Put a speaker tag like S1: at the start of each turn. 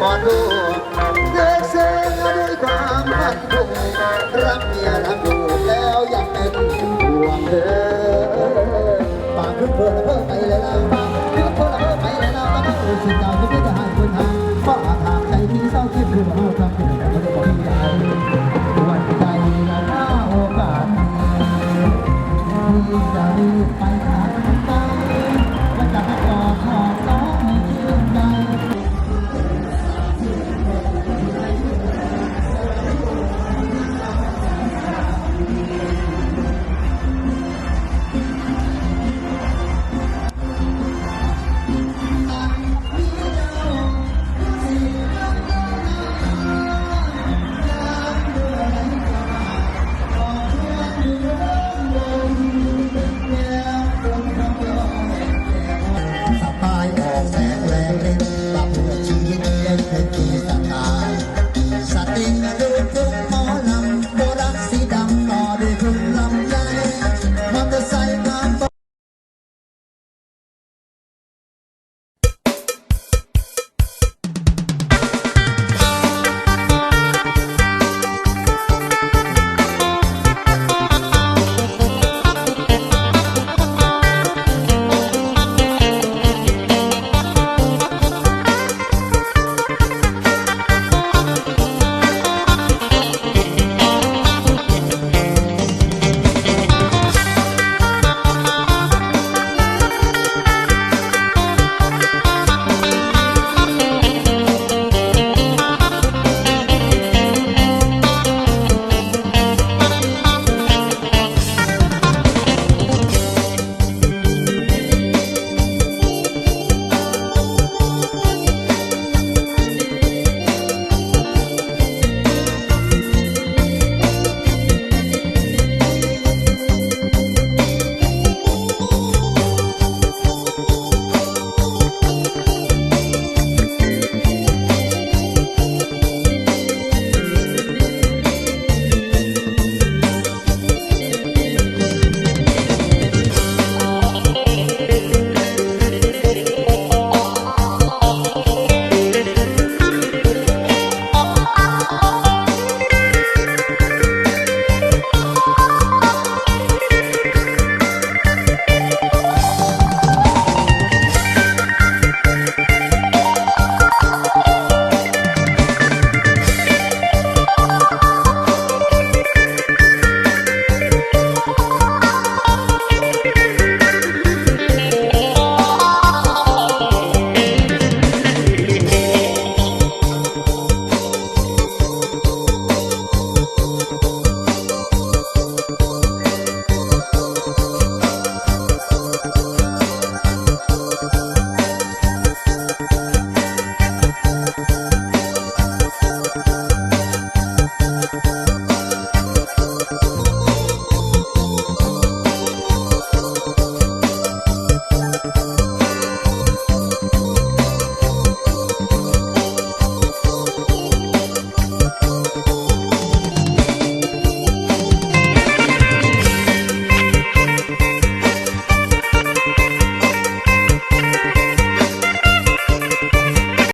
S1: ขอดูเด็กเสียงด้วยความรักดูรักเมียรักลูกแล้วยังเป็นห่วงเธอปากขึ้นเพื่อเพิ่มไปแล้ว